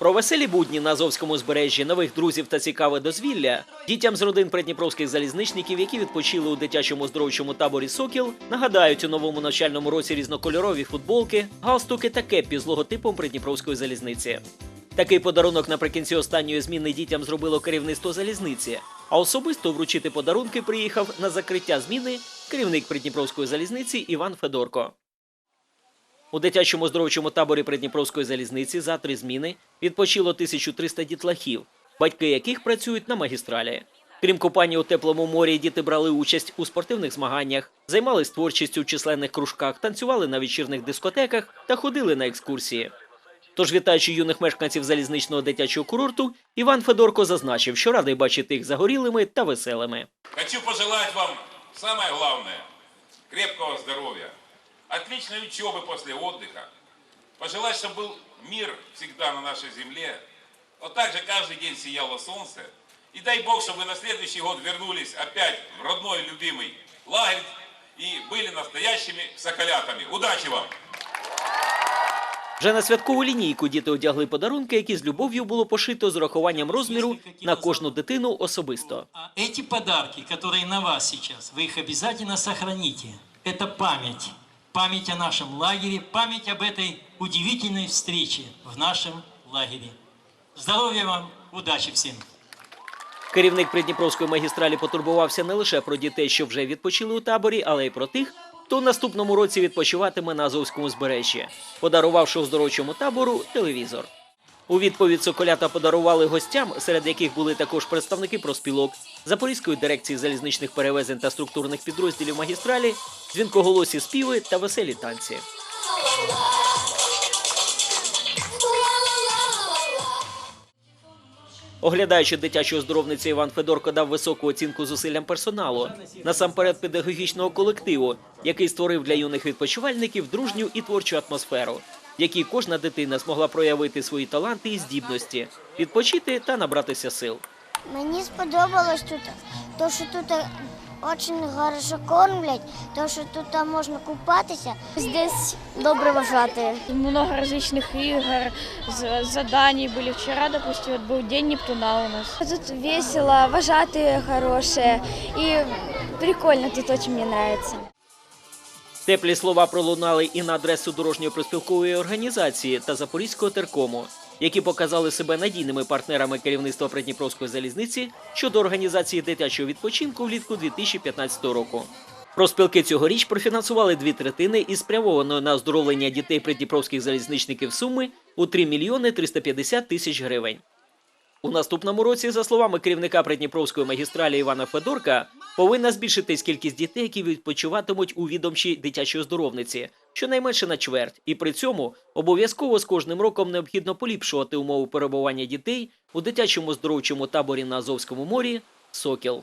Про веселі будні на Азовському збережжі, нових друзів та цікаве дозвілля дітям з родин придніпровських залізничників, які відпочили у дитячому оздоровчому таборі Сокіл, нагадають у новому навчальному році різнокольорові футболки, галстуки та кеппі з логотипом Придніпровської залізниці. Такий подарунок наприкінці останньої зміни дітям зробило керівництво залізниці. А особисто вручити подарунки приїхав на закриття зміни керівник Придніпровської залізниці Іван Федорко. У дитячому оздоровчому таборі Придніпровської залізниці за три зміни відпочило 1300 дітлахів, батьки яких працюють на магістралі. Крім купання у теплому морі, діти брали участь у спортивних змаганнях, займались творчістю в численних кружках, танцювали на вечірних дискотеках та ходили на екскурсії. Тож, вітаючи юних мешканців залізничного дитячого курорту, Іван Федорко зазначив, що радий бачити їх загорілими та веселими. Хочу пожелать вам главное – крепкого здоровья, отличной учебы после отдыха, пожелать, чтобы был мир всегда на нашей земле, вот так же каждый день сияло солнце, и дай Бог, чтобы вы на следующий год вернулись опять в родной любимый лагерь и были настоящими соколятами. Удачи вам! Вже на святкову лінійку діти одягли подарунки, які з любов'ю було пошито з урахуванням розміру на кожну дитину особисто. А эти подарки, которые на вас сейчас, вы их обязательно сохраните. Это память. Память о нашем лагере, память об этой удивительной встрече в нашем лагере. Здоровья вам, удачи всем! Керівник Придніпровської магістралі потурбувався не лише про дітей, що вже відпочили у таборі, але й про тих, хто в наступному році відпочиватиме на Азовському збережжі, подарувавши оздоровчому табору телевізор. У відповідь Соколята подарували гостям, серед яких були також представники проспілок, Запорізької дирекції залізничних перевезень та структурних підрозділів магістралі, дзвінкоголосі співи та веселі танці. Оглядаючи дитячу оздоровницю, Іван Федорко дав високу оцінку зусиллям персоналу, насамперед педагогічного колективу, який створив для юних відпочивальників дружню і творчу атмосферу, в якій кожна дитина змогла проявити свої таланти і здібності, відпочити та набратися сил. Мені сподобалось тут, то що тут дуже хорошо кормлять, то що тут можна купатися. Здесь добре вважати. Много различных игр, з- заданий были. Вчера, допустим, вот был день Нептуна у нас. Тут весело, вожатые хорошие и прикольно тут очень мне нравится. Теплі слова пролунали і на адресу дорожньої проспілкової організації та Запорізького теркому, які показали себе надійними партнерами керівництва Придніпровської залізниці щодо організації дитячого відпочинку влітку 2015 року. Проспілки цьогоріч профінансували дві третини із спрямованої на оздоровлення дітей придніпровських залізничників суми у 3 мільйони 350 тисяч гривень. У наступному році, за словами керівника Придніпровської магістралі Івана Федорка, повинна збільшитись кількість дітей, які відпочиватимуть у відомчій дитячій оздоровниці, щонайменше на чверть. І при цьому обов'язково з кожним роком необхідно поліпшувати умови перебування дітей у дитячому здоровчому таборі на Азовському морі Сокіл.